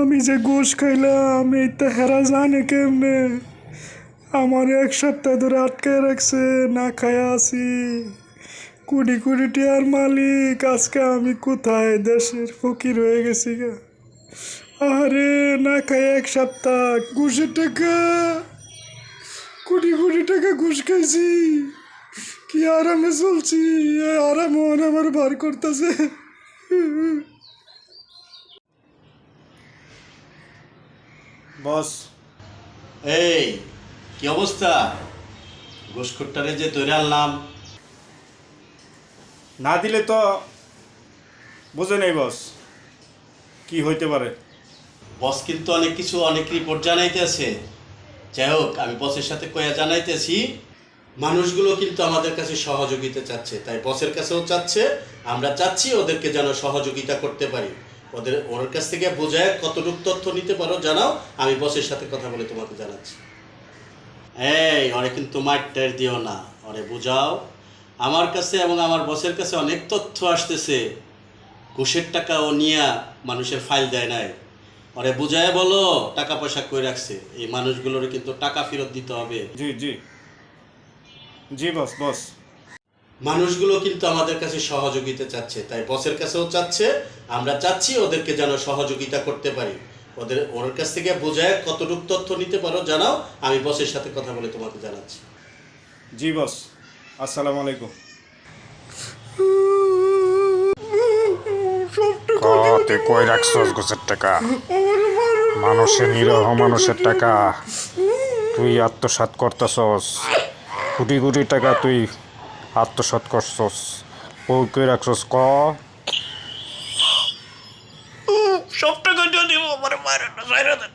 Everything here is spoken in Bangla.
আমি যে গোশ খাইলাম, এই তো হেরা জানে কেমনে? আমার এক সপ্তাহ ধরে আটকায় রাখছে, না খায়া আছি। কুড়ি কুড়ি টিয়ার মালিক, আজকে আমি কোথায়? দেশের ফকির হয়ে গেছি গা। আরে, না খায় এক সপ্তাহ ঘুষের টাকা। কোটি কোটি টাকা ঘুষ খাইছি। কি আরামে চলছি আরাম আমার বার করতেছে। বস এই কি অবস্থা? গোসখুট্টারে যে তৈরি আনলাম। না দিলে তো বুঝে নেই বস। কি হইতে পারে? বস কিন্তু অনেক কিছু অনেক রিপোর্ট জানাইতেছে। যাই হোক আমি বসের সাথে কয়া জানাইতেছি মানুষগুলো কিন্তু আমাদের কাছে সহযোগিতা চাচ্ছে, তাই বসের কাছেও চাচ্ছে, আমরা চাচ্ছি ওদেরকে যেন সহযোগিতা করতে পারি। ওদের, ওর কাছ থেকে বোঝায় কতটুকু তথ্য নিতে পারো, জানাও, আমি বসের সাথে কথা বলে তোমাকে জানাচ্ছি। এই, ওরে কিন্তু মাইটার দিও না, ওরে বুঝাও। আমার কাছে এবং আমার বসের কাছে অনেক তথ্য আসতেছে। ঘুষের টাকা ও নিয়া মানুষের ফাইল দেয় নাই। ওরে বুঝায় বলো, টাকা পয়সা কই রাখছে? এই মানুষগুলোর কিন্তু টাকা ফেরত দিতে হবে। জি জি। জি বস বস মানুষগুলো কিন্তু আমাদের কাছে সহযোগিতা চাচ্ছে তাই বসের কাছেও চাচ্ছে আমরা চাচ্ছি ওদেরকে যেন সহযোগিতা করতে পারি। ওদের ওর কাছ থেকে বোঝায় কতটুকু তথ্য নিতে পারো জানাও আমি বসের সাথে কথা বলে তোমাকে জানাচ্ছি। জি বস আসসালামু আলাইকুম। তুই কই রাখছস গোছের টাকা? মানুষের নিরহ মানুষের টাকা। তুই আত্মসাৎ করতেছস। কোটি কোটি টাকা তুই আত্মসাৎ করছস। ওই কই রাখছস? ক? সব টাকা দিয়ে দিব, আমার মায়ের সাইরা দেন